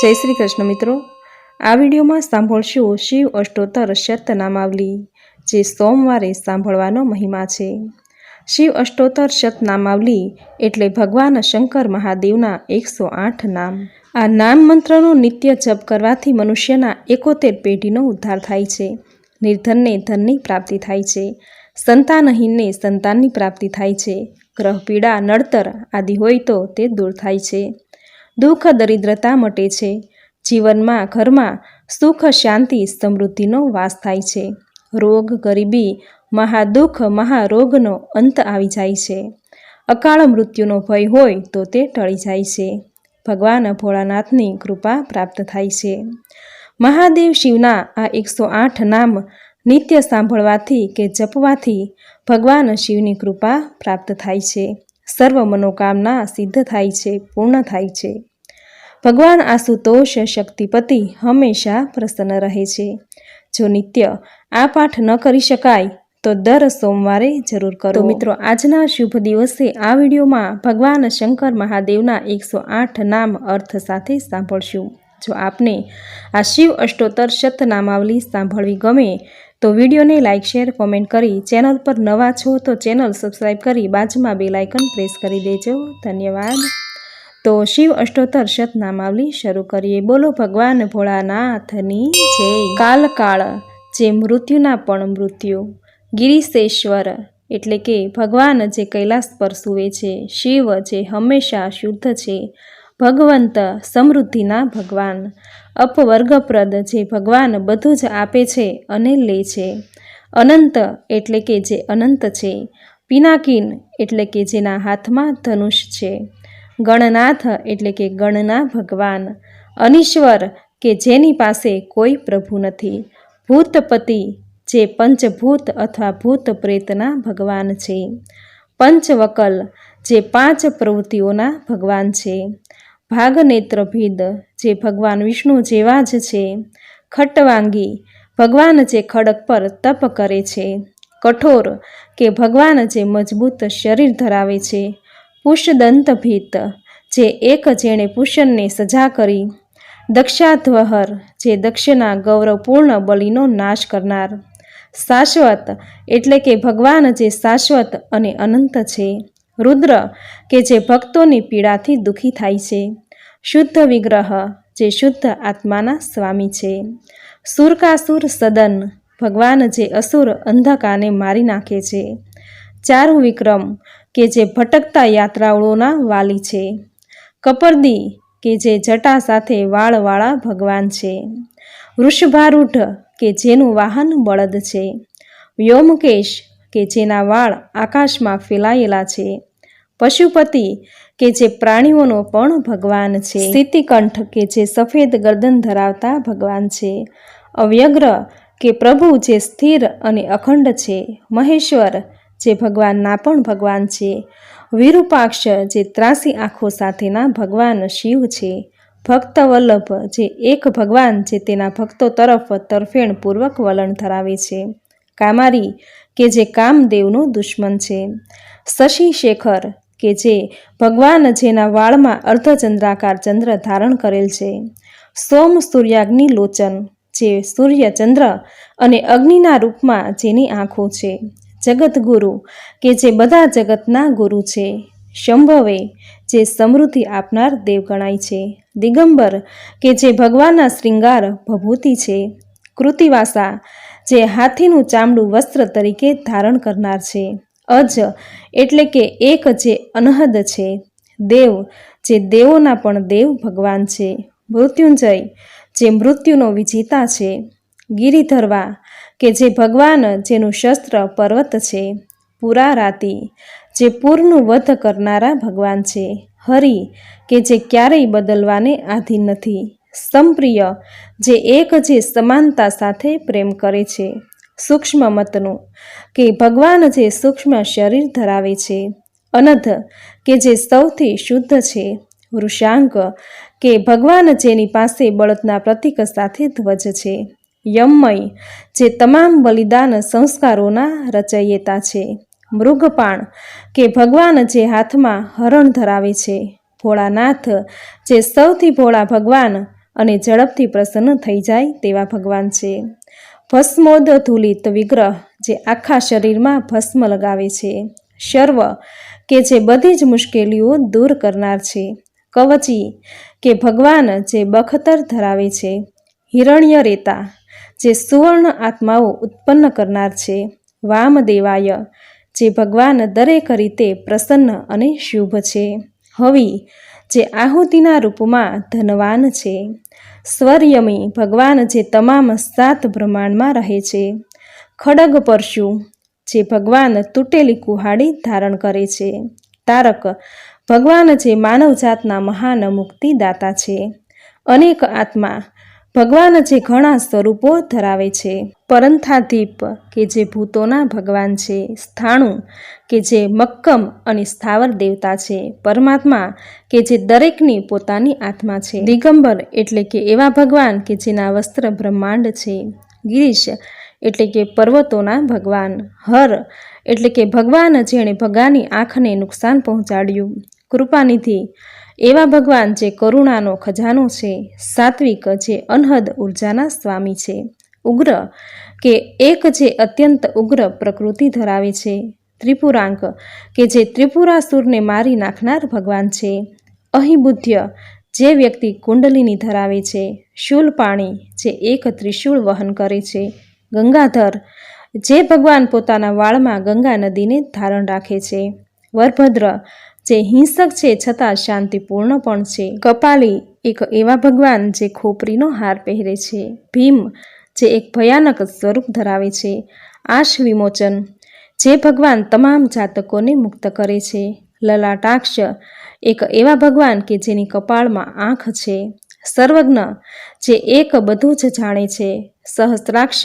જય શ્રી કૃષ્ણ મિત્રો. આ વિડીયોમાં સાંભળશું શિવ અષ્ટોત્તર શતનામાવલી જે સોમવારે સાંભળવાનો મહિમા છે. શિવ અષ્ટોત્તર શતનામાવલી એટલે ભગવાન શંકર મહાદેવના એકસો આઠ નામ. આ નામ મંત્રનો નિત્ય જપ કરવાથી મનુષ્યના એકોતેર પેઢીનો ઉદ્ધાર થાય છે. નિર્ધનને ધનની પ્રાપ્તિ થાય છે. સંતાનહીનને સંતાનની પ્રાપ્તિ થાય છે. ગ્રહ પીડા નડતર આદિ હોય તો તે દૂર થાય છે. દુઃખ, દરિદ્રતા મટે છે. જીવનમાં, ઘરમાં સુખ, શાંતિ, સમૃદ્ધિનો વાસ થાય છે. રોગ, ગરીબી, મહાદુઃખ, મહારોગનો અંત આવી જાય છે. અકાળ મૃત્યુનો ભય હોય તો તે ટળી જાય છે. ભગવાન ભોળાનાથની કૃપા પ્રાપ્ત થાય છે. મહાદેવ શિવના આ એકસો આઠ નામ નિત્ય સાંભળવાથી કે જપવાથી ભગવાન શિવની કૃપા પ્રાપ્ત થાય છે. સર્વ મનોકામના સિદ્ધ થાય છે, પૂર્ણ થાય છે. ભગવાન આશુતોષ શક્તિપતિ હંમેશા પ્રસન્ન રહે છે. જો નિત્ય આ પાઠ ન કરી શકાય, તો દર સોમવારે જરૂર કરો. મિત્રો, આજના શુભ દિવસે આ વિડીયોમાં ભગવાન શંકર મહાદેવના એકસો આઠ નામ અર્થ સાથે સાંભળશું. જો આપને આ શિવ અષ્ટોત્તર શતનામાવલી સાંભળવી ગમે, તો વિડીયોને લાઇક શેર, કોમેન્ટ કરી ચેનલ પર નવા છો તો ચેનલ સબસ્ક્રાઈબ કરી બાજુમાં બે લાઇકન પ્રેસ કરી દેજો. ધન્યવાદ. તો શિવ અષ્ટોત્તર શતનામાવલી શરૂ કરીએ. બોલો ભગવાન ભોળાનાથની જય. કાલકાળ, જે મૃત્યુના પણ મૃત્યુ. ગિરિશેશ્વર, એટલે કે ભગવાન જે કૈલાસ પર સૂવે છે, શિવ જે હંમેશા શુદ્ધ છે, ભગવંત સમૃદ્ધિના ભગવાન. અપવર્ગપ્રદ જે ભગવાન બધું જ આપે છે અને લે છે. અનંત એટલે કે જે અનંત છે. પિનાકીન એટલે કે જેના હાથમાં ધનુષ છે. ગણનાથ એટલે કે ગણના ભગવાન. અનીશ્વર કે જેની પાસે કોઈ પ્રભુ નથી. ભૂતપતિ જે પંચભૂત અથવા ભૂત પ્રેતના ભગવાન છે. પંચવકલ જે પાંચ પ્રવૃત્તિઓના ભગવાન છે. ભાગનેત્રભીદ જે ભગવાન વિષ્ણુ જેવા જ છે. ખટવાંગી ભગવાન જે ખડક પર તપ કરે છે. કઠોર કે ભગવાન જે મજબૂત શરીર ધરાવે છે. પુષ્દંતભીત જે એક જેણે પુષ્યને સજા કરી. દક્ષાધ્વહર જે દક્ષના ગૌરવપૂર્ણ બલિનો નાશ કરનાર. શાશ્વત, એટલે કે ભગવાન જે શાશ્વત અને અનંત છે. રુદ્ર, કે જે ભક્તોની પીડાથી દુઃખી થાય છે. શુદ્ધ વિગ્રહ, જે શુદ્ધ આત્માના સ્વામી છે. સુરકાસુર સદન, ભગવાન જે અસુર અંધકાને મારી નાખે છે. ચારુ વિક્રમ કે જે ભટકતા યાત્રાળુઓના વાલી છે. કપરદી, કે જે જટા સાથે વાળવાળા ભગવાન છે. વૃષભારૂઢ, કે જેનું વાહન બળદ છે. વ્યોમકેશ, કે જેના વાળ આકાશમાં ફેલાયેલા છે. પશુપતિ, કે જે પ્રાણીઓનો પણ ભગવાન છે. સ્થિતિકંઠ કે જે સફેદ ગરદન ધરાવતા ભગવાન છે. અવ્યગ્ર, કે પ્રભુ જે સ્થિર અને અખંડ છે. મહેશ્વર જે ભગવાનના પણ ભગવાન છે. વિરૂપાક્ષ જે ત્રાસી આંખો સાથેના ભગવાન શિવ છે. ભક્ત વલ્લભ જે એક ભગવાન જે તેના ભક્તો તરફ તરફેણપૂર્વક વલણ ધરાવે છે. કામારી કે જે કામદેવનો દુશ્મન છે. શશી શેખર કે જે ભગવાન જેના વાળમાં અર્ધચંદ્રાકાર ચંદ્ર ધારણ કરેલ છે. સોમ સૂર્યાગ્નિ લોચન જે સૂર્ય ચંદ્ર અને અગ્નિના રૂપમાં જેની આંખો છે. જગતગુરુ, કે જે બધા જગતના ગુરુ છે. શંભવે જે સમૃદ્ધિ આપનાર દેવ ગણાય છે. દિગંબર, કે જે ભગવાનના શ્રૃંગાર ભભૂતિ છે. કૃતિવાસા, જે હાથીનું ચામડું વસ્ત્ર તરીકે ધારણ કરનાર છે. અજ, એટલે કે એક જે અનહદ છે. દેવ, જે દેવોના પણ દેવ ભગવાન છે. મૃત્યુંજય, જે મૃત્યુનો વિજેતા છે. ગિરિધરવા કે જે ભગવાન જેનું શસ્ત્ર પર્વત છે, પુરા રાતી, જે પૂરનું વધ કરનારા ભગવાન છે, હરિ, કે જે ક્યારેય બદલવાને આધીન નથી સંપ્રિય જે એક જે સમાનતા સાથે પ્રેમ કરે છે, સૂક્ષ્મ મતનું, કે ભગવાન જે સૂક્ષ્મ શરીર ધરાવે છે, અનધ, કે જે સૌથી શુદ્ધ છે વૃષાંક કે ભગવાન જેની પાસે બળદના પ્રતીક સાથે ધ્વજ છે. યમમય, જે તમામ બલિદાન સંસ્કારોના રચયિતા છે. મૃગપાણ, કે ભગવાન જે હાથમાં હરણ ધરાવે છે. ભોળાનાથ, જે સૌથી ભોળા ભગવાન અને ઝડપથી પ્રસન્ન થઈ જાય તેવા ભગવાન છે. ભસ્મોદ ધૂલિત વિગ્રહ, જે આખા શરીરમાં ભસ્મ લગાવે છે. સર્વ કે જે બધી જ મુશ્કેલીઓ દૂર કરનાર છે. કવચી, કે ભગવાન જે બખતર ધરાવે છે. હિરણ્ય રેતા જે સુવર્ણ આત્માઓ ઉત્પન્ન કરનાર છે. વામદેવાય, જે ભગવાન દરેક રીતે પ્રસન્ન અને શુભ છે. હવી, જે આહુતિના રૂપમાં ધનવાન છે. સ્વર્યમી, ભગવાન જે તમામ સાત બ્રહ્માંડમાં રહે છે. ખડગ પરશુ, જે ભગવાન તૂટેલી કુહાડી ધારણ કરે છે. તારક, ભગવાન જે માનવજાતના મહાન મુક્તિદાતા છે. અનેક આત્મા ભગવાન જે ઘણા સ્વરૂપો ધરાવે છે. પરંથાધીપ કે જે ભૂતોના ભગવાન છે. સ્થાણુ, કે જે મક્કમ અને સ્થાવર દેવતા છે. પરમાત્મા, કે જે દરેકની પોતાની આત્મા છે. દિગંબર, એટલે કે એવા ભગવાન કે જેના વસ્ત્ર બ્રહ્માંડ છે. ગિરીશ, એટલે કે પર્વતોના ભગવાન. હર, એટલે કે ભગવાન જેણે ભગાની આંખને નુકસાન પહોંચાડ્યું. કૃપાનિધિ એવા ભગવાન જે કરુણાનો ખજાનો છે, સાત્વિક જે અનહદ ઉર્જાના સ્વામી છે. ઉગ્ર કે એક જે અત્યંત ઉગ્ર પ્રકૃતિ ધરાવે છે. ત્રિપુરાંક કે જે ત્રિપુરાસુરને મારી નાખનાર ભગવાન છે. અહિબુદ્ધ્ય જે વ્યક્તિ કુંડલીની ધરાવે છે. શૂલપાણી જે એક ત્રિશૂળ વહન કરે છે. ગંગાધર જે ભગવાન પોતાના વાળમાં ગંગા નદીને ધારણ રાખે છે. વરભદ્ર જે હિંસક છે છતાં શાંતિપૂર્ણ પણ છે. કપાલી એક એવા ભગવાન જે ખોપરીનો હાર પહેરે છે. ભીમ જે એક ભયાનક સ્વરૂપ ધરાવે છે. આશ વિમોચન જે ભગવાન તમામ જાતકોને મુક્ત કરે છે. લલાટાક્ષ એક એવા ભગવાન કે જેની કપાળમાં આંખ છે. સર્વજ્ઞ જે એક બધું જ જાણે છે. સહસ્ત્રાક્ષ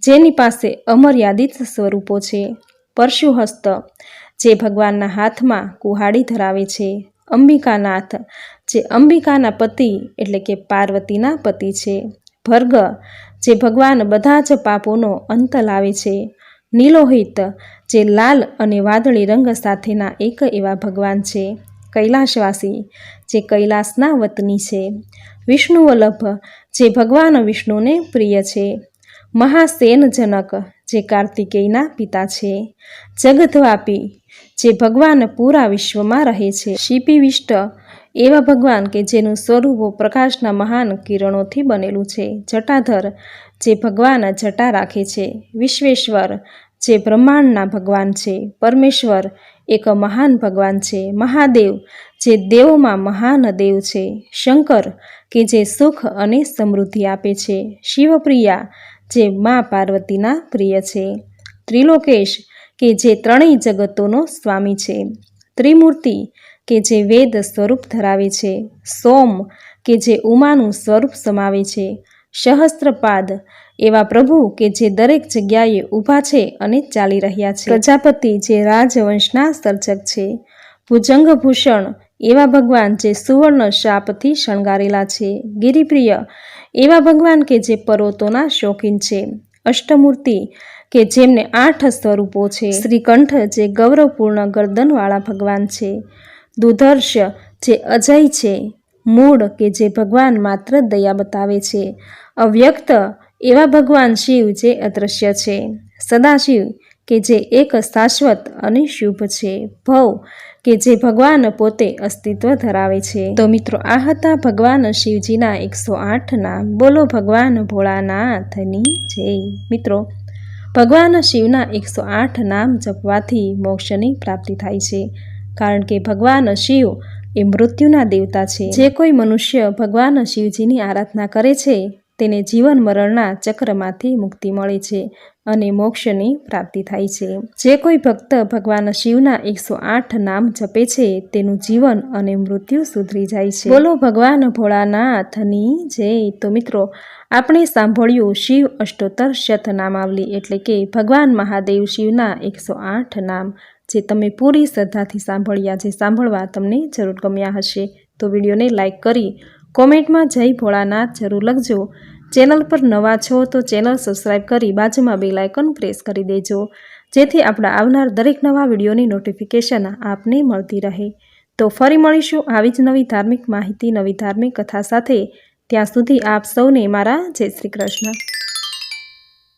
જેની પાસે અમર્યાદિત સ્વરૂપો છે. પરશુહસ્ત જે ભગવાનના હાથમાં કુહાડી ધરાવે છે, અંબિકાનાથ. જે અંબિકાના પતિ એટલે કે પાર્વતીના પતિ છે. ભર્ગ, જે ભગવાન બધા જ પાપોનો અંત લાવે છે. નીલોહિત, જે લાલ અને વાદળી રંગ સાથેના એક એવા ભગવાન છે. કૈલાશવાસી, જે કૈલાસના વતની છે. વિષ્ણુવલ્લભ, જે ભગવાન વિષ્ણુને પ્રિય છે. મહાસેનજનક જે કાર્તિકેયના પિતા છે. જગતવાપી જે ભગવાન પૂરા વિશ્વમાં રહે છે. શિપિવિષ્ટ એવા ભગવાન કે જેનું સ્વરૂપ પ્રકાશના મહાન કિરણોથી બનેલું છે. જટાધર, જે ભગવાન જટા રાખે છે. વિશ્વેશ્વર, જે બ્રહ્માંડના ભગવાન છે. પરમેશ્વર એક મહાન ભગવાન છે. મહાદેવ, જે દેવોમાં મહાન દેવ છે. શંકર, કે જે સુખ અને સમૃદ્ધિ આપે છે. શિવપ્રિયા જે મા પાર્વતીના પ્રિય છે. ત્રિલોકેશ, કે જે ત્રણેય જગતોનો સ્વામી છે. ત્રિમૂર્તિ, કે જે વેદ સ્વરૂપ ધરાવે છે. સોમ, કે જે ઉમાનું સ્વરૂપ સમાવે છે. સહસ્ત્રપાદ, એવા પ્રભુ કે જે દરેક જગ્યાએ ઊભા છે અને ચાલી રહ્યા છે. પ્રજાપતિ, જે રાજવંશના સર્જક છે. ભુજંગભૂષણ એવા ભગવાન જે સુવર્ણ શાપથી શણગારેલા છે. ગિરિપ્રિય, એવા ભગવાન કે જે પર્વતોના શોખીન છે. અષ્ટમૂર્તિ, કે જેમને આઠ સ્વરૂપો છે. શ્રીકંઠ, જે ગૌરવપૂર્ણ ગરદનવાળા ભગવાન છે. દુધર્ષ, જે અજય છે. મૂળ, કે જે ભગવાન માત્ર દયા બતાવે છે. અવ્યક્ત, એવા ભગવાન શિવ જે અદૃશ્ય છે. સદાશિવ, કે જે એક શાશ્વત અને શુભ છે. ભવ કે જે ભગવાન પોતે અસ્તિત્વ ધરાવે છે. તો મિત્રો, આ હતા ભગવાન શિવજીના એકસો આઠ નામ. બોલો ભગવાન ભોળાનાથની જય. મિત્રો, ભગવાન શિવના એકસો આઠ નામ જપવાથી મોક્ષની પ્રાપ્તિ થાય છે. કારણ કે ભગવાન શિવ એ મૃત્યુના દેવતા છે. જે કોઈ મનુષ્ય ભગવાન શિવજીની આરાધના કરે છે તેને જીવન મરણના ચક્રમાંથી મુક્તિ મળે છે અને મોક્ષની પ્રાપ્તિ થાય છે. જે કોઈ ભક્ત ભગવાન શિવના એકસો આઠ નામ જપે છે, તેનું જીવન અને મૃત્યુ સુધરી જાય છે. બોલો ભગવાન ભોળાનાથની જય. તો મિત્રો, આપણે સાંભળ્યું શિવ અષ્ટોત્તર શતનામાવલી એટલે કે ભગવાન મહાદેવ શિવના એકસો આઠ નામ, જે તમે પૂરી શ્રદ્ધાથી સાંભળ્યા જે સાંભળવા તમને જરૂર ગમ્યા હશે. તો વિડીયોને લાઇક કરી કોમેન્ટમાં જય ભોળાનાથ, જરૂર લખજો. ચેનલ પર નવા છો તો ચેનલ સબસ્ક્રાઈબ કરી બાજુમાં બે લાઇકન પ્રેસ કરી દેજો. જેથી આપણા આવનાર દરેક નવા વિડીયોની નોટિફિકેશન આપને મળતી રહે. તો ફરી મળીશું આવી જ નવી ધાર્મિક માહિતી, નવી ધાર્મિક કથા સાથે. ત્યાં સુધી આપ સૌને મારા જય શ્રી કૃષ્ણ.